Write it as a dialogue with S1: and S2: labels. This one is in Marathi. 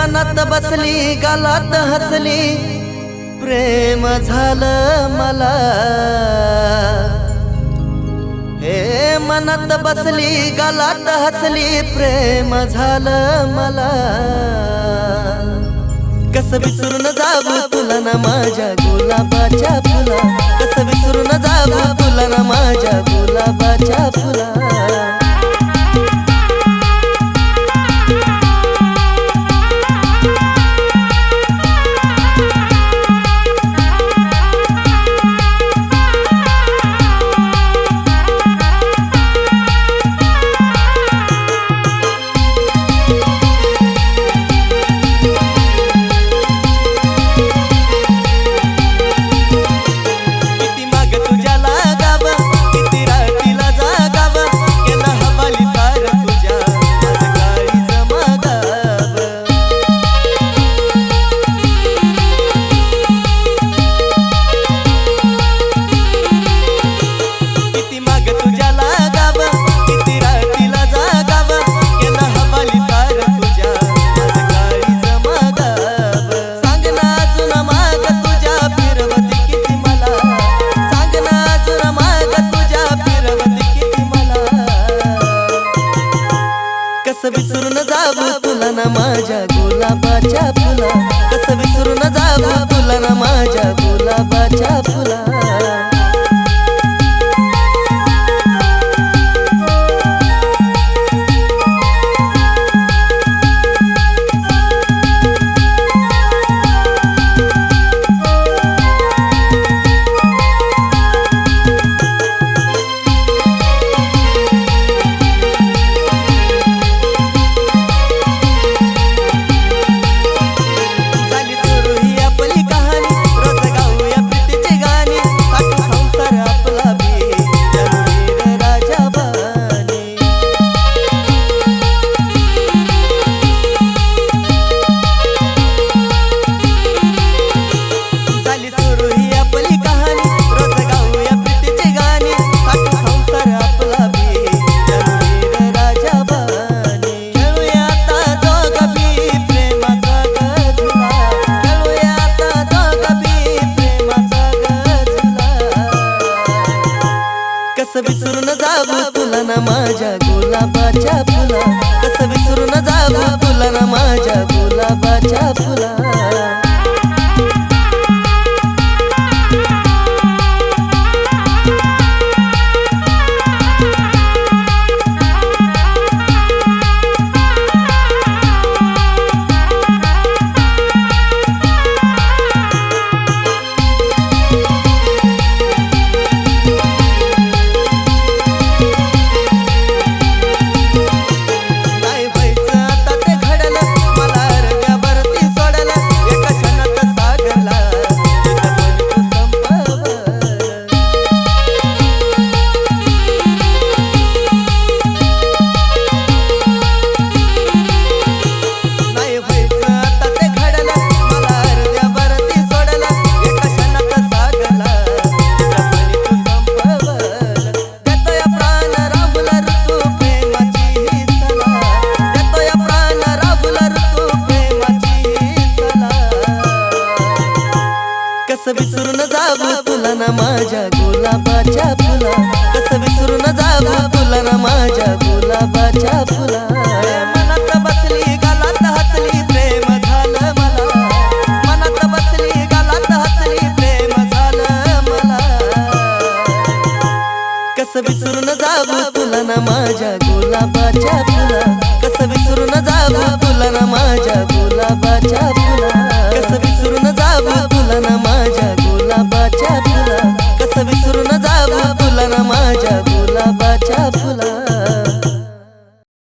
S1: मनात बसली गालात हसली. प्रेम झालं मला. हे मनात बसली गालात हसली. प्रेम झालं मला. कस विसरून जाऊ तुला ना माझ्या गुलाबाच्या फुला. जाऊ तुला ना माझ्या गुलाबाच्या फुला. कस विसरून जाऊ तुला ना माझ्या गुलाबाच्या फुला. कसं विसरून जाऊ तुला ना माझ्या गुलाबाच्या फुला? कस विसरून जाऊ तुला ना माझ्या गुलाबाच्या फुला कस विसरून जाऊ तुला ना माझ्या गुलाबाच्या फुला. मनात बसली गालात हसली प्रेम झालं मला. मनात बसली गालात हसली प्रेम झालं मला. कस विसरून जाऊ तुला ना माझ्या